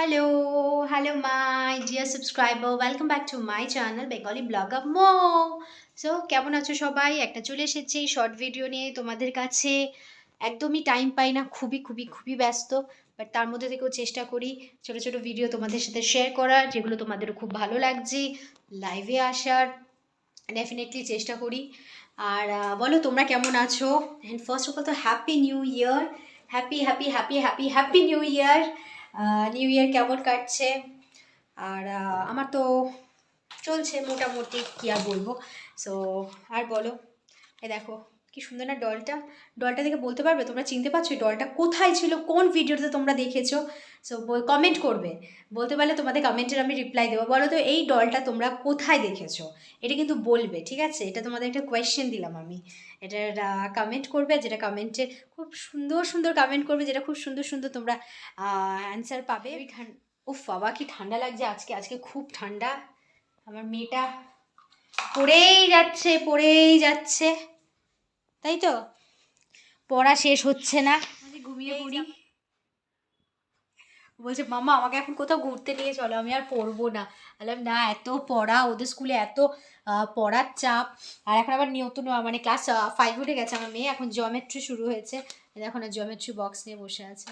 Hello, hello my dear subscriber. Welcome back to my channel Bengali Blogger Mo. So কেমন আছো সবাই? একটা চলে এসেছি শর্ট ভিডিও নিয়ে তোমাদের কাছে। একদমই টাইম পাই না খুবই খুবই খুবই ব্যস্ত বাট তার মধ্যে থেকেও চেষ্টা করি ছোটো ছোটো ভিডিও তোমাদের সাথে শেয়ার করার যেগুলো তোমাদেরও খুব ভালো লাগছে লাইভে আসার ডেফিনেটলি চেষ্টা করি। আর বলো তোমরা কেমন আছো? অ্যান্ড ফার্স্ট অফ অল তো happy new year happy happy happy happy happy new year new year কেমন কাটছে? আর আমার তো চলছে মোটামুটি, কি আর বলব? সো আর বলো এ দেখো। কি সুন্দর না ডলটা ডলটা দেখে বলতে পারবে? তোমরা চিনতে পারছ এই ডলটা কোথায় ছিল? কোন ভিডিওতে তোমরা দেখেছ? সো কমেন্ট করবে। বলতে পারলে তোমাদের কমেন্টের আমি রিপ্লাই দেবো। বলো তো এই ডলটা তোমরা কোথায় দেখেছ? এটা কিন্তু বলবে ঠিক আছে? এটা তোমাদের একটা কোয়েশ্চেন দিলাম আমি। এটা কমেন্ট করবে যেটা কমেন্টে খুব সুন্দর সুন্দর কমেন্ট করবে যেটা খুব সুন্দর সুন্দর তোমরা অ্যান্সার পাবে। উফ বাবা কি ঠান্ডা লাগছে আজকে। আজকে খুব ঠান্ডা। আমার মেয়েটা পড়েই যাচ্ছে পড়েই যাচ্ছে। তাই তো? পড়া শেষ হচ্ছে না। আমি ঘুমিয়ে পড়ি। বলছে মামা আমাকে এখন কোথাও ঘুরতে নিয়ে চলো আমি আর পড়ব না। বললাম না এত পড়া ওদের স্কুলে এত পড়ার চাপ। আর এখন আবার নতুন মানে ক্লাস ফাইভ উঠে গেছে আমার মেয়ে। এখন জিওমেট্রি শুরু হয়েছে। এই দেখো না জিওমেট্রি বক্স নিয়ে বসে আছে।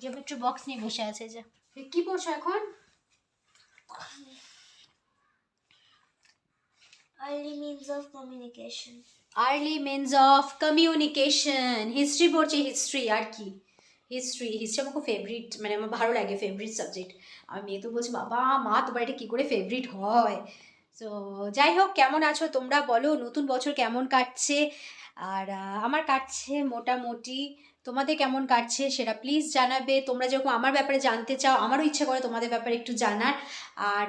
জিওমেট্রি বক্স নিয়ে বসে আছে যে। কি পড়ছো এখন? Early means of communication early means of communication. History পড়ছে, হিস্ট্রি, আর কি? হিস্ট্রি হিস্ট্রি আমার খুব ফেভারিট মানে আমার ভালো লাগে ফেভারিট সাবজেক্ট আর মেয়ে তো বলছে, বাবা, মা তোমার এটা কী করে ফেভারিট হয়? তো যাই হোক, কেমন আছো তোমরা বলো, নতুন বছর কেমন কাটছে? আর আমার কাটছে মোটামুটি তোমাদের কেমন কাটছে সেটা প্লিজ জানাবে। তোমরা যেরকম আমার ব্যাপারে জানতে চাও, আমারও ইচ্ছে করে তোমাদের ব্যাপারে একটু জানার। আর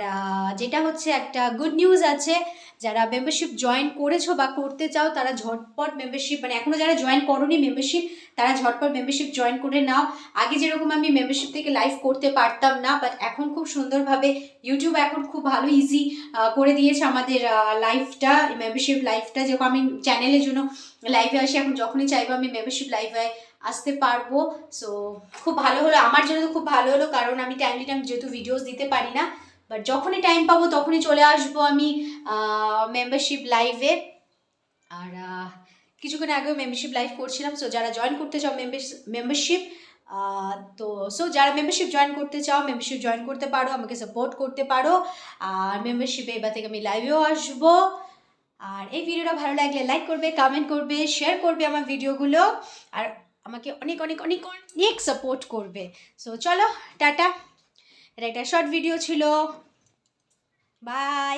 যেটা হচ্ছে একটা গুড নিউজ আছে, যারা মেম্বারশিপ জয়েন করেছ বা করতে চাও, তারা ঝটপট মেম্বারশিপ মানে এখনও যারা জয়েন করোনি মেম্বারশিপ তারা ঝটপট মেম্বারশিপ জয়েন করে নাও। আগে যেরকম আমি মেম্বারশিপ থেকে লাইভ করতে পারতাম না বাট এখন খুব সুন্দরভাবে ইউটিউব এখন খুব ভালো ইজি করে দিয়েছে আমাদের লাইফটা মেম্বারশিপ লাইফটা যেরকম আমি চ্যানেলের জন্য লাইভে আসি, এখন যখনই চাইব আমি মেম্বারশিপ লাইভে আসতে পারব। সো খুব ভালো হলো। আমার জন্য তো খুব ভালো হলো, কারণ আমি টাইমলি টাইম যেহেতু ভিডিওস দিতে পারি না। বাট যখনই টাইম পাবো, তখনই চলে আসব আমি মেম্বারশিপ লাইভে আর কিছুক্ষণ আগেও মেম্বারশিপ লাইভ করছিলাম। সো যারা জয়েন করতে চাও মেম্বারশিপ তো সো যারা মেম্বারশিপ জয়েন করতে চাও মেম্বারশিপ জয়েন করতে পারো, আমাকে সাপোর্ট করতে পারো। আর মেম্বারশিপে এবার থেকে আমি লাইভেও আসব। আর এই ভিডিওটা ভালো লাগলে লাইক করবে কমেন্ট করবে শেয়ার করবে আমার ভিডিওগুলো আর আমাকে অনেক অনেক অনেক অনেক সাপোর্ট করবে। সো চলো, টাটা। এটা একটা শর্ট ভিডিও ছিল। বাই